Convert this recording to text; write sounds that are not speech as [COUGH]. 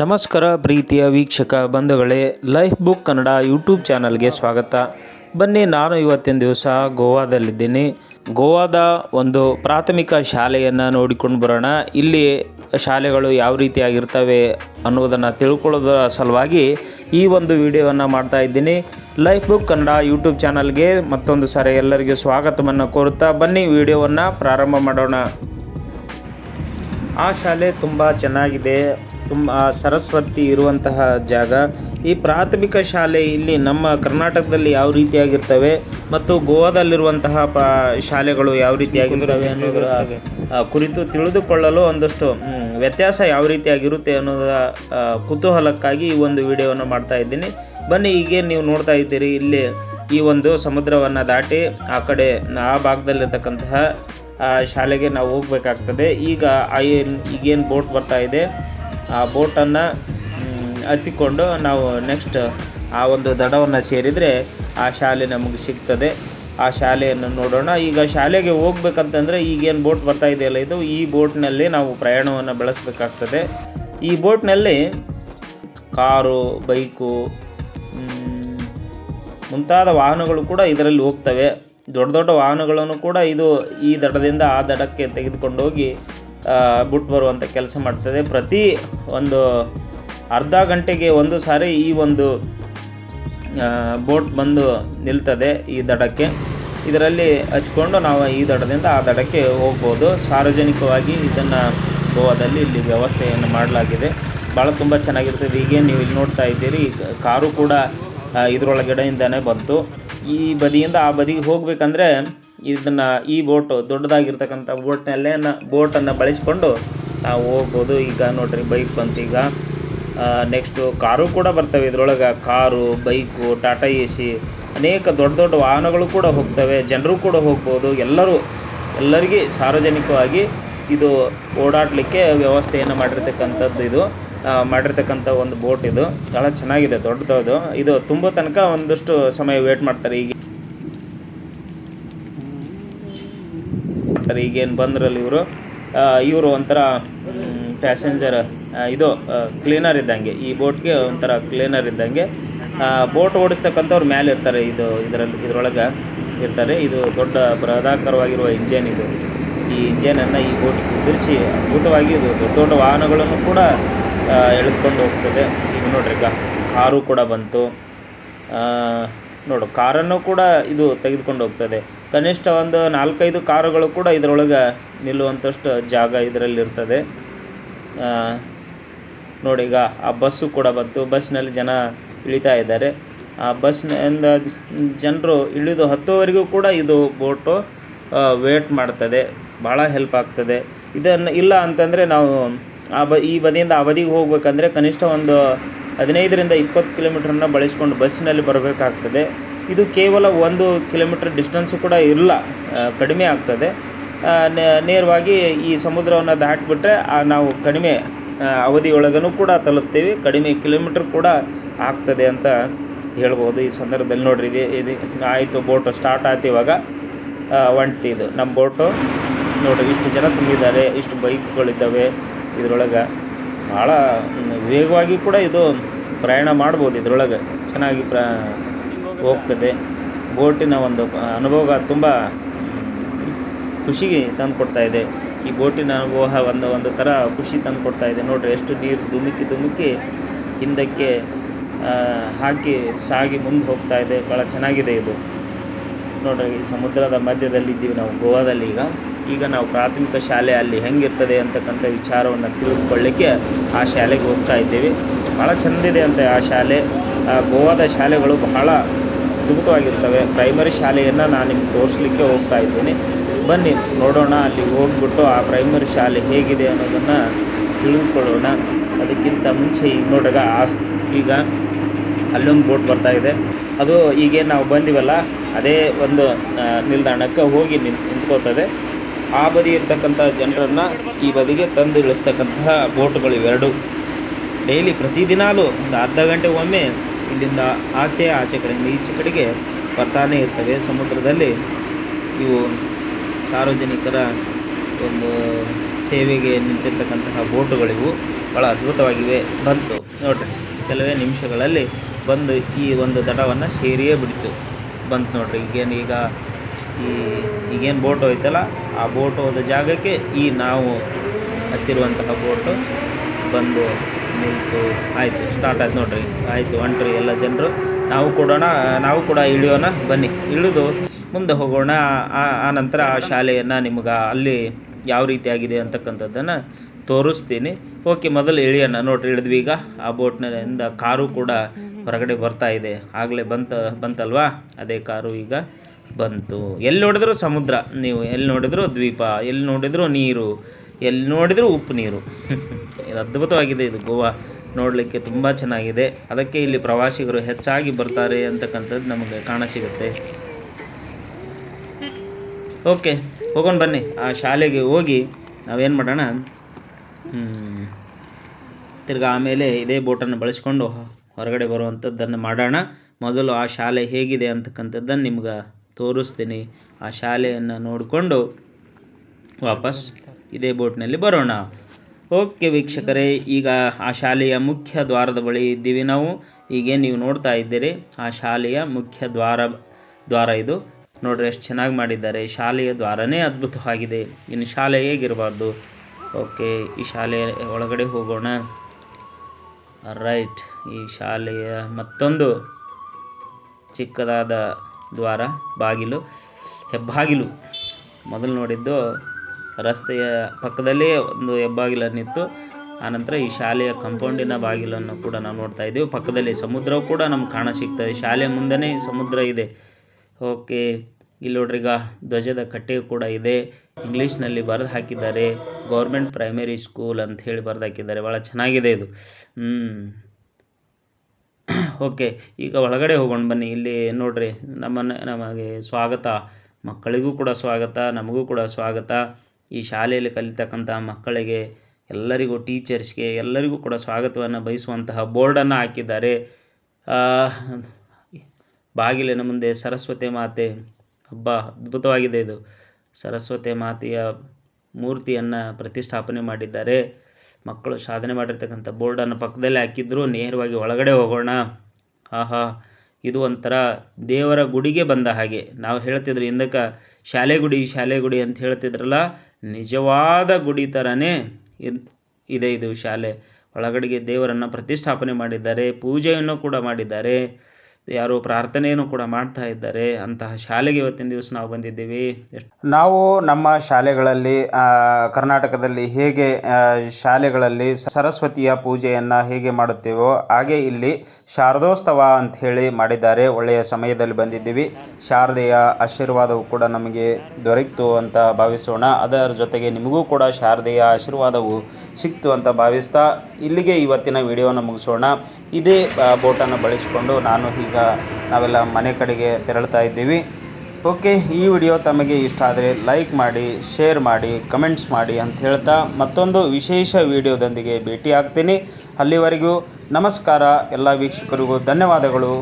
ನಮಸ್ಕಾರ ಪ್ರೀತಿಯ ವೀಕ್ಷಕ ಬಂಧುಗಳೇ, ಲೈಫ್ ಬುಕ್ ಕನ್ನಡ ಯೂಟ್ಯೂಬ್ ಚಾನಲ್ಗೆ ಸ್ವಾಗತ. ಬನ್ನಿ ನಾನು ಇವತ್ತಿನ ದಿವಸ ಗೋವಾದಲ್ಲಿದ್ದೀನಿ. ಗೋವಾದ ಒಂದು ಪ್ರಾಥಮಿಕ ಶಾಲೆಯನ್ನು ನೋಡಿಕೊಂಡು ಬರೋಣ. ಇಲ್ಲಿ ಶಾಲೆಗಳು ಯಾವ ರೀತಿಯಾಗಿರ್ತವೆ ಅನ್ನೋದನ್ನು ತಿಳ್ಕೊಳ್ಳೋದರ ಸಲುವಾಗಿ ಈ ಒಂದು ವಿಡಿಯೋವನ್ನು ಮಾಡ್ತಾ ಇದ್ದೀನಿ. ಲೈಫ್ ಬುಕ್ ಕನ್ನಡ ಯೂಟ್ಯೂಬ್ ಚಾನಲ್ಗೆ ಮತ್ತೊಂದು ಸಾರಿ ಎಲ್ಲರಿಗೂ ಸ್ವಾಗತವನ್ನು ಕೋರುತ್ತಾ ಬನ್ನಿ, ವಿಡಿಯೋವನ್ನು ಪ್ರಾರಂಭ ಮಾಡೋಣ. ಆ ಶಾಲೆ ತುಂಬ ಚೆನ್ನಾಗಿದೆ. ತುಂಬ ಸರಸ್ವತಿ ಇರುವಂತಹ ಜಾಗ. ಈ ಪ್ರಾಥಮಿಕ ಶಾಲೆ ಇಲ್ಲಿ ನಮ್ಮ ಕರ್ನಾಟಕದಲ್ಲಿ ಯಾವ ರೀತಿಯಾಗಿರ್ತವೆ ಮತ್ತು ಗೋವಾದಲ್ಲಿರುವಂತಹ ಪ, ಶಾಲೆಗಳು ಯಾವ ರೀತಿಯಾಗಿರ್ತವೆ ಅನ್ನೋದರ ಕುರಿತು ತಿಳಿದುಕೊಳ್ಳಲು ಒಂದಷ್ಟು ವ್ಯತ್ಯಾಸ ಯಾವ ರೀತಿಯಾಗಿರುತ್ತೆ ಅನ್ನೋದರ ಕುತೂಹಲಕ್ಕಾಗಿ ಈ ಒಂದು ವಿಡಿಯೋವನ್ನು ಮಾಡ್ತಾ ಇದ್ದೀನಿ. ಬನ್ನಿ, ಹೀಗೆ ನೀವು ನೋಡ್ತಾ ಇದ್ದೀರಿ. ಇಲ್ಲಿ ಈ ಒಂದು ಸಮುದ್ರವನ್ನು ದಾಟಿ ಆ ಕಡೆ, ಆ ಭಾಗದಲ್ಲಿರ್ತಕ್ಕಂತಹ ಶಾಲೆಗೆ ನಾವು ಹೋಗಬೇಕಾಗ್ತದೆ. ಈಗ ಈಗೇನು ಬೋಟ್ ಬರ್ತಾ ಇದೆ. ಆ ಬೋಟನ್ನು ಹತ್ತಿಕೊಂಡು ನಾವು ನೆಕ್ಸ್ಟ್ ಆ ಒಂದು ದಡವನ್ನು ಸೇರಿದರೆ ಆ ಶಾಲೆ ನಮಗೆ ಸಿಗ್ತದೆ. ಆ ಶಾಲೆಯನ್ನು ನೋಡೋಣ. ಈಗ ಶಾಲೆಗೆ ಹೋಗ್ಬೇಕಂತಂದರೆ ಈಗೇನು ಬೋಟ್ ಬರ್ತಾ ಇದೆಯಲ್ಲ ಇದು, ಈ ಬೋಟ್ನಲ್ಲಿ ನಾವು ಪ್ರಯಾಣವನ್ನು ಬೆಳೆಸಬೇಕಾಗ್ತದೆ. ಈ ಬೋಟ್ನಲ್ಲಿ ಕಾರು, ಬೈಕು ಮುಂತಾದ ವಾಹನಗಳು ಕೂಡ ಇದರಲ್ಲಿ ಹೋಗ್ತವೆ. ದೊಡ್ಡ ದೊಡ್ಡ ವಾಹನಗಳನ್ನು ಕೂಡ ಇದು ಈ ದಡದಿಂದ ಆ ದಡಕ್ಕೆ ತೆಗೆದುಕೊಂಡು ಹೋಗಿ ಬಿಟ್ಟು ಬರುವಂಥ ಕೆಲಸ ಮಾಡ್ತದೆ. ಪ್ರತಿ ಒಂದು ಅರ್ಧ ಗಂಟೆಗೆ ಒಂದು ಸಾರಿ ಈ ಒಂದು ಬೋಟ್ ಬಂದು ನಿಲ್ತದೆ ಈ ದಡಕ್ಕೆ. ಇದರಲ್ಲಿ ಹಚ್ಕೊಂಡು ನಾವು ಈ ದಡದಿಂದ ಆ ದಡಕ್ಕೆ ಹೋಗ್ಬೋದು. ಸಾರ್ವಜನಿಕವಾಗಿ ಇದನ್ನು ಗೋವಾದಲ್ಲಿ ಇಲ್ಲಿ ವ್ಯವಸ್ಥೆಯನ್ನು ಮಾಡಲಾಗಿದೆ. ಭಾಳ ತುಂಬ ಚೆನ್ನಾಗಿರ್ತದೆ. ಹೀಗೆ ನೀವು ಇಲ್ಲಿ ನೋಡ್ತಾ ಇದ್ದೀರಿ. ಕಾರು ಕೂಡ ಇದರೊಳಗಡೆಯಿಂದನೇ ಬಂತು. ಈ ಬದಿಯಿಂದ ಆ ಬದಿಗೆ ಹೋಗಬೇಕಂದ್ರೆ ಇದನ್ನು ಈ ಬೋಟು ದೊಡ್ಡದಾಗಿರ್ತಕ್ಕಂಥ ಬೋಟ್ನಲ್ಲೇ ಬೋಟನ್ನು ಬಳಸಿಕೊಂಡು ನಾವು ಹೋಗ್ಬೋದು. ಈಗ ನೋಡ್ರಿ, ಬೈಕ್ ಬಂತು. ಈಗ ನೆಕ್ಸ್ಟು ಕಾರು ಕೂಡ ಬರ್ತವೆ. ಇದರೊಳಗೆ car, bike, Tata A C, ಅನೇಕ ದೊಡ್ಡ ದೊಡ್ಡ ವಾಹನಗಳು ಕೂಡ ಹೋಗ್ತವೆ. ಜನರು ಕೂಡ ಹೋಗ್ಬೋದು. ಎಲ್ಲರೂ, ಎಲ್ಲರಿಗೆ ಸಾರ್ವಜನಿಕವಾಗಿ ಇದು ಓಡಾಡಲಿಕ್ಕೆ ವ್ಯವಸ್ಥೆಯನ್ನು ಮಾಡಿರ್ತಕ್ಕಂಥದ್ದು ಇದು. ಮಾಡಿರ್ತಕ್ಕಂಥ ಒಂದು ಬೋಟ್ ಇದು. ಭಾಳ ಚೆನ್ನಾಗಿದೆ ದೊಡ್ಡದು ಇದು ತುಂಬೋ ತನಕ ಒಂದಷ್ಟು ಸಮಯ ವೇಟ್ ಮಾಡ್ತಾರೆ. ಈಗ ಮಾಡ್ತಾರೆ. ಈಗೇನು ಬಂದ್ರಲ್ಲಿ ಇವರು ಇವರು ಒಂಥರ ಪ್ಯಾಸೆಂಜರ್ ಇದು ಕ್ಲೀನರ್ ಇದ್ದಂಗೆ. ಈ ಬೋಟ್ಗೆ ಒಂಥರ ಕ್ಲೀನರ್ ಇದ್ದಂಗೆ. ಬೋಟ್ ಓಡಿಸ್ತಕ್ಕಂಥವ್ರು ಮೇಲೆ ಇರ್ತಾರೆ ಇದು, ಇದರಲ್ಲಿ, ಇದರೊಳಗೆ ಇರ್ತಾರೆ. ಇದು ದೊಡ್ಡ ಬೃಹದಾಕಾರವಾಗಿರುವ ಇಂಜನ್ ಇದು. ಈ ಇಂಜನನ್ನು ಈ ಬೋಟ್ ಕುದುರಿಸಿ ಅದ್ಭುತವಾಗಿ ಇದು ದೊಡ್ಡ ದೊಡ್ಡ ವಾಹನಗಳನ್ನು ಕೂಡ ಎಳೆದುಕೊಂಡು ಹೋಗ್ತದೆ. ಈಗ ನೋಡ್ರಿ ಕಾರು ಕೂಡ ಬಂತು. ನೋಡು ಕಾರನ್ನು ಕೂಡ ಇದು ತೆಗೆದುಕೊಂಡು ಹೋಗ್ತದೆ. ಕನಿಷ್ಠ ಒಂದು ನಾಲ್ಕೈದು ಕಾರುಗಳು ಕೂಡ ಇದರೊಳಗೆ ನಿಲ್ಲುವಂಥಷ್ಟು ಜಾಗ ಇದರಲ್ಲಿ ಆ, ನೋಡಿ ಈಗ ಆ ಬಸ್ಸು ಕೂಡ ಬಂತು. ಬಸ್ನಲ್ಲಿ ಜನ ಇಳಿತಾ ಇದ್ದಾರೆ. ಆ ಬಸ್ನಿಂದ ಜನರು ಇಳಿದು ಹತ್ತುವರೆಗೂ ಕೂಡ ಇದು ಬೋಟು ವೇಟ್ ಮಾಡ್ತದೆ. ಭಾಳ ಹೆಲ್ಪ್ ಆಗ್ತದೆ. ಇದನ್ನು ಇಲ್ಲ ಅಂತಂದರೆ ನಾವು ಆ ಬ ಈ ಬದಿಯಿಂದ ಆ ಬದಿಗೆ ಹೋಗಬೇಕಂದ್ರೆ ಕನಿಷ್ಠ ಒಂದು ಹದಿನೈದರಿಂದ ಇಪ್ಪತ್ತು ಕಿಲೋಮೀಟ್ರನ್ನ ಬಳಸ್ಕೊಂಡು ಬಸ್ಸಿನಲ್ಲಿ ಬರಬೇಕಾಗ್ತದೆ. ಇದು ಕೇವಲ ಒಂದು ಕಿಲೋಮೀಟ್ರ್ ಡಿಸ್ಟೆನ್ಸು ಕೂಡ ಇಲ್ಲ ಕಡಿಮೆ ಆಗ್ತದೆ. ನೇರವಾಗಿ ಈ ಸಮುದ್ರವನ್ನು ದಾಟಿಬಿಟ್ರೆ ನಾವು ಕಡಿಮೆ ಅವಧಿಯೊಳಗೂ ಕೂಡ ತಲುಪ್ತೀವಿ, ಕಡಿಮೆ ಕಿಲೋಮೀಟ್ರ್ ಕೂಡ ಆಗ್ತದೆ ಅಂತ ಹೇಳ್ಬೋದು. ಈ ಸಂದರ್ಭದಲ್ಲಿ ನೋಡ್ರಿ, ಇದು ಇದು, ಆಯಿತು, ಬೋಟು ಸ್ಟಾರ್ಟ್ ಆಯ್ತು ಇವಾಗ. ಒಂಟಿ ಇದು ನಮ್ಮ ಬೋಟು. ನೋಡಿರಿ, ಇಷ್ಟು ಜನ ತುಂಬಿದ್ದಾರೆ, ಇಷ್ಟು ಬೈಕ್ಗಳಿದ್ದಾವೆ. ಇದರೊಳಗೆ ಭಾಳ ವೇಗವಾಗಿ ಕೂಡ ಇದು ಪ್ರಯಾಣ ಮಾಡ್ಬೋದು ಇದರೊಳಗೆ. ಚೆನ್ನಾಗಿ ಪ್ರ ಹೋಗ್ತದೆ. ಬೋಟಿನ ಒಂದು ಅನುಭವ ತುಂಬ ಖುಷಿಗೆ ತಂದು ಇದೆ. ಈ ಬೋಟಿನ ಅನುಭವ ಒಂದು ಒಂದು ಥರ ಖುಷಿ ತಂದು ಇದೆ. ನೋಡ್ರಿ ಎಷ್ಟು ನೀರು ಧುಮುಕಿ ಧುಮುಕಿ ಹಿಂದಕ್ಕೆ ಹಾಕಿ ಸಾಗಿ ಮುಂದೆ ಹೋಗ್ತಾ ಇದೆ. ಭಾಳ ಚೆನ್ನಾಗಿದೆ ಇದು. ನೋಡ್ರಿ ಸಮುದ್ರದ ಮಧ್ಯದಲ್ಲಿ ಇದ್ದೀವಿ ನಾವು, ಗೋವಾದಲ್ಲಿ ಈಗ. ಈಗ ನಾವು ಪ್ರಾಥಮಿಕ ಶಾಲೆ ಅಲ್ಲಿ ಹೆಂಗಿರ್ತದೆ ಅಂತಕ್ಕಂಥ ವಿಚಾರವನ್ನು ತಿಳಿದುಕೊಳ್ಳಿಕ್ಕೆ ಆ ಶಾಲೆಗೆ ಹೋಗ್ತಾ ಇದ್ದೀವಿ. ಭಾಳ ಚೆಂದಿದೆ ಅಂತ ಆ ಶಾಲೆ. ಗೋವಾದ ಶಾಲೆಗಳು ಬಹಳ ಅದ್ಭುತವಾಗಿರ್ತವೆ. ಪ್ರೈಮರಿ ಶಾಲೆಯನ್ನು ನಾನು ನಿಮ್ಗೆ ತೋರಿಸ್ಲಿಕ್ಕೆ ಹೋಗ್ತಾ ಇದ್ದೀನಿ. ಬನ್ನಿ, ನೋಡೋಣ ಅಲ್ಲಿ ಹೋಗ್ಬಿಟ್ಟು ಆ ಪ್ರೈಮರಿ ಶಾಲೆ ಹೇಗಿದೆ ಅನ್ನೋದನ್ನು ತಿಳಿದುಕೊಳ್ಳೋಣ ಅದಕ್ಕಿಂತ ಮುಂಚೆ ಈಗ ನೋಡಿದಾಗ ಈಗ ಅಲ್ಲೊಂದು ಬೋಟ್ ಬರ್ತಾ ಇದೆ. ಅದು ಈಗೇನು ನಾವು ಬಂದಿವಲ್ಲ ಅದೇ ಒಂದು ನಿಲ್ದಾಣಕ್ಕೆ ಹೋಗಿ ನಿಂತ್ ನಿಂತ್ಕೋತದೆ ಆ ಬದಿ ಇರ್ತಕ್ಕಂಥ ಜನರನ್ನು ಈ ಬದಿಗೆ ತಂದು ಇಳಿಸ್ತಕ್ಕಂತಹ ಬೋಟ್ಗಳು ಇವೆರಡು. ಡೈಲಿ ಪ್ರತಿದಿನಾಲೂ ಒಂದು ಅರ್ಧ ಗಂಟೆ ಒಮ್ಮೆ ಇಲ್ಲಿಂದ ಆಚೆ ಆಚೆ ಕಡೆಯಿಂದ ಈಚೆ ಕಡೆಗೆ ಬರ್ತಾನೆ ಇರ್ತವೆ. ಸಮುದ್ರದಲ್ಲಿ ಇವು ಸಾರ್ವಜನಿಕರ ಒಂದು ಸೇವೆಗೆ ನಿಂತಿರ್ತಕ್ಕಂತಹ ಬೋಟುಗಳಿವು ಭಾಳ ಅದ್ಭುತವಾಗಿವೆ. ಬಂತು ನೋಡಿರಿ, ಕೆಲವೇ ನಿಮಿಷಗಳಲ್ಲಿ ಬಂದು ಈ ಒಂದು ದಡವನ್ನು ಸೇರಿಯೇ ಬಿಡ್ತು. ಬಂತು ನೋಡ್ರಿ. ಈಗೇನು ಈಗ ಈ ಈಗೇನು ಬೋಟ್ ಹೋಯ್ತಲ್ಲ, ಆ ಬೋಟ್ ಹೋದ ಜಾಗಕ್ಕೆ ಈ ನಾವು ಹತ್ತಿರುವಂತಹ ಬೋಟು ಬಂದು ನಿಂತು ಆಯಿತು ಸ್ಟಾರ್ಟ್ ಆಯ್ತು ನೋಡ್ರಿ. ಆಯಿತು, ಹೊಂಟ್ರಿ ಎಲ್ಲ ಜನರು. ನಾವು ಕೊಡೋಣ, ನಾವು ಕೂಡ ಇಳಿಯೋಣ, ಬನ್ನಿ. ಇಳಿದು ಮುಂದೆ ಹೋಗೋಣ. ಆ- ಆ ನಂತರ ಆ ಶಾಲೆಯನ್ನು ನಿಮ್ಗೆ ಅಲ್ಲಿ ಯಾವ ರೀತಿಯಾಗಿದೆ ಅಂತಕ್ಕಂಥದ್ದನ್ನು ತೋರಿಸ್ತೀನಿ. ಓಕೆ, ಮೊದಲು ಇಳಿಯೋಣ. ನೋಡ್ರಿ, ಇಳಿದ್ವಿ ಈಗ. ಆ ಬೋಟ್ನಿಂದ ಕಾರು ಕೂಡ ಹೊರಗಡೆ ಬರ್ತಾ ಇದೆ. ಆಗಲೇ ಬಂತ, ಬಂತಲ್ವಾ? ಅದೇ ಕಾರು ಈಗ ಬಂತು. ಎಲ್ಲಿ ನೋಡಿದ್ರು ಸಮುದ್ರ. ನೀವು ಎಲ್ಲಿ ನೋಡಿದ್ರು ದ್ವೀಪ. ಎಲ್ಲಿ ನೋಡಿದ್ರು ನೀರು. ಎಲ್ಲಿ ನೋಡಿದ್ರು ಉಪ್ಪು ನೀರು. [LAUGHS] ಇದು ಅದ್ಭುತವಾಗಿದೆ ಇದು ಗೋವಾ. ನೋಡಲಿಕ್ಕೆ ತುಂಬ ಚೆನ್ನಾಗಿದೆ. ಅದಕ್ಕೆ ಇಲ್ಲಿ ಪ್ರವಾಸಿಗರು ಹೆಚ್ಚಾಗಿ ಬರ್ತಾರೆ ಅಂತಕ್ಕಂಥದ್ದು ನಮಗೆ ಕಾಣ ಸಿಗುತ್ತೆ. ಓಕೆ, ಹೋಗೋಣ ಬನ್ನಿ. ಆ ಶಾಲೆಗೆ ಹೋಗಿ ನಾವೇನು ಮಾಡೋಣ? ತಿರ್ಗಿ ಆಮೇಲೆ ಇದೇ ಬೋಟನ್ನು ಬಳಸ್ಕೊಂಡು ಹೊರಗಡೆ ಬರುವಂಥದ್ದನ್ನು ಮಾಡೋಣ. ಮೊದಲು ಆ ಶಾಲೆ ಹೇಗಿದೆ ಅಂತಕ್ಕಂಥದ್ದನ್ನು ನಿಮ್ಗೆ ತೋರಿಸ್ತೀನಿ. ಆ ಶಾಲೆಯನ್ನು ನೋಡಿಕೊಂಡು ವಾಪಸ್ ಇದೇ ಬೋಟ್ನಲ್ಲಿ ಬರೋಣ. ಓಕೆ ವೀಕ್ಷಕರೇ, ಈಗ ಆ ಶಾಲೆಯ ಮುಖ್ಯ ದ್ವಾರದ ಬಳಿ ಇದ್ದೀವಿ ನಾವು. ಈಗೇನು ನೀವು ನೋಡ್ತಾ ಇದ್ದೀರಿ, ಆ ಶಾಲೆಯ ಮುಖ್ಯ ದ್ವಾರ ದ್ವಾರ ಇದು. ನೋಡ್ರಿ ಎಷ್ಟು ಚೆನ್ನಾಗಿ ಮಾಡಿದ್ದಾರೆ. ಶಾಲೆಯ ದ್ವಾರನೇ ಅದ್ಭುತವಾಗಿದೆ. ಇನ್ನು ಶಾಲೆ ಹೇಗಿರಬಾರ್ದು? ಓಕೆ, ಈ ಶಾಲೆಯ ಒಳಗಡೆ ಹೋಗೋಣ. ರೈಟ್ ಈ ಶಾಲೆಯ ಮತ್ತೊಂದು ಚಿಕ್ಕದಾದ ದ್ವಾರ, ಬಾಗಿಲು, ಹೆಬ್ಬಾಗಿಲು. ಮೊದಲು ನೋಡಿದ್ದು ರಸ್ತೆಯ ಪಕ್ಕದಲ್ಲೇ ಒಂದು ಹೆಬ್ಬಾಗಿಲನ್ನಿತ್ತು. ಆನಂತರ ಈ ಶಾಲೆಯ ಕಾಂಪೌಂಡಿನ ಬಾಗಿಲನ್ನು ಕೂಡ ನಾವು ನೋಡ್ತಾ ಇದ್ದೀವಿ. ಪಕ್ಕದಲ್ಲಿ ಸಮುದ್ರವು ಕೂಡ ನಮ್ಗೆ ಕಾಣ ಸಿಗ್ತದೆ ಶಾಲೆ ಮುಂದೆನೇ ಸಮುದ್ರ ಇದೆ. ಓಕೆ ಇಲ್ಲಿ ನೋಡ್ರಿ, ಈಗ ಧ್ವಜದ ಕಟ್ಟೆ ಕೂಡ ಇದೆ. ಇಂಗ್ಲಿಷ್ನಲ್ಲಿ ಬರೆದು ಹಾಕಿದ್ದಾರೆ. ಗೌರ್ಮೆಂಟ್ ಪ್ರೈಮರಿ ಸ್ಕೂಲ್ ಅಂತ ಹೇಳಿ ಬರೆದು ಹಾಕಿದ್ದಾರೆ. ಭಾಳ ಚೆನ್ನಾಗಿದೆ ಇದು. ಹ್ಮ್. ಓಕೆ, ಈಗ ಒಳಗಡೆ ಹೋಗೋಣ ಬನ್ನಿ. ಇಲ್ಲಿ ನೋಡ್ರಿ ನಮ್ಮನ್ನ ನಮಗೆ ಸ್ವಾಗತ. ಮಕ್ಕಳಿಗೂ ಕೂಡ ಸ್ವಾಗತ, ನಮಗೂ ಕೂಡ ಸ್ವಾಗತ. ಈ ಶಾಲೆಯಲ್ಲಿ ಕಲಿತಕ್ಕಂಥ ಮಕ್ಕಳಿಗೆ, ಎಲ್ಲರಿಗೂ, ಟೀಚರ್ಸ್ಗೆ ಎಲ್ಲರಿಗೂ ಕೂಡ ಸ್ವಾಗತವನ್ನು ಬಯಸುವಂತಹ ಬೋರ್ಡನ್ನು ಹಾಕಿದ್ದಾರೆ. ಬಾಗಿಲಿನ ಮುಂದೆ ಸರಸ್ವತಿ ಮಾತೆ. ಹಬ್ಬ ಅದ್ಭುತವಾಗಿದೆ ಇದು. ಸರಸ್ವತಿ ಮಾತೆಯ ಮೂರ್ತಿಯನ್ನು ಪ್ರತಿಷ್ಠಾಪನೆ ಮಾಡಿದ್ದಾರೆ. ಮಕ್ಕಳು ಸಾಧನೆ ಮಾಡಿರ್ತಕ್ಕಂಥ ಬೋರ್ಡನ್ನು ಪಕ್ಕದಲ್ಲೇ ಹಾಕಿದ್ರು, ನೇರವಾಗಿ ಒಳಗಡೆ ಹೋಗೋಣ. ಆಹಾ, ಇದು ಒಂಥರ ದೇವರ ಗುಡಿಗೆ ಬಂದ ಹಾಗೆ. ನಾವು ಹೇಳ್ತಿದ್ರು ಹಿಂದಕ್ಕೆ ಶಾಲೆ ಗುಡಿ ಶಾಲೆ ಗುಡಿ ಅಂತ ಹೇಳ್ತಿದ್ರಲ್ಲ, ನಿಜವಾದ ಗುಡಿ ಥರನೇ ಇದ್- ಇದೆ ಶಾಲೆ. ಒಳಗಡೆಗೆ ದೇವರನ್ನು ಪ್ರತಿಷ್ಠಾಪನೆ ಮಾಡಿದ್ದಾರೆ, ಪೂಜೆಯನ್ನು ಕೂಡ ಮಾಡಿದ್ದಾರೆ. ಯಾರೋ ಪ್ರಾರ್ಥನೆಯನ್ನು ಕೂಡ ಮಾಡ್ತಾ ಇದ್ದಾರೆ. ಅಂತಹ ಶಾಲೆಗೆ ಇವತ್ತಿನ ದಿವಸ ನಾವು ಬಂದಿದ್ದೀವಿ. ನಾವು ನಮ್ಮ ಶಾಲೆಗಳಲ್ಲಿ ಕರ್ನಾಟಕದಲ್ಲಿ ಹೇಗೆ ಶಾಲೆಗಳಲ್ಲಿ ಸರಸ್ವತಿಯ ಪೂಜೆಯನ್ನು ಹೇಗೆ ಮಾಡುತ್ತೇವೋ ಹಾಗೆ ಇಲ್ಲಿ ಶಾರದೋತ್ಸವ ಅಂತ ಹೇಳಿ ಮಾಡಿದ್ದಾರೆ. ಒಳ್ಳೆಯ ಸಮಯದಲ್ಲಿ ಬಂದಿದ್ದೀವಿ. ಶಾರದೆಯ ಆಶೀರ್ವಾದವು ಕೂಡ ನಮಗೆ ದೊರೆಯಿತು ಅಂತ ಭಾವಿಸೋಣ. ಅದರ ಜೊತೆಗೆ ನಿಮಗೂ ಕೂಡ ಶಾರದೆಯ ಆಶೀರ್ವಾದವು ಸಿಕ್ತು ಅಂತ ಭಾವಿಸ್ತಾ ಇಲ್ಲಿಗೆ ಇವತ್ತಿನ ವಿಡಿಯೋನ ಮುಗಿಸೋಣ. ಇದೇ ಬೋಟನ್ನು ಬಳಸಿಕೊಂಡು ನಾನು ಈಗ ನಾವೆಲ್ಲ ಮನೆ ಕಡೆಗೆ ತೆರಳ್ತಾ ಇದ್ದೀವಿ. ಓಕೆ, ಈ ವಿಡಿಯೋ ತಮಗೆ ಇಷ್ಟ ಆದರೆ ಲೈಕ್ ಮಾಡಿ, ಶೇರ್ ಮಾಡಿ, ಕಮೆಂಟ್ಸ್ ಮಾಡಿ ಅಂತ ಹೇಳ್ತಾ ಮತ್ತೊಂದು ವಿಶೇಷ ವಿಡಿಯೋದೊಂದಿಗೆ ಭೇಟಿ ಆಗ್ತೀನಿ. ಅಲ್ಲಿವರೆಗೂ ನಮಸ್ಕಾರ, ಎಲ್ಲ ವೀಕ್ಷಕರಿಗೂ ಧನ್ಯವಾದಗಳು.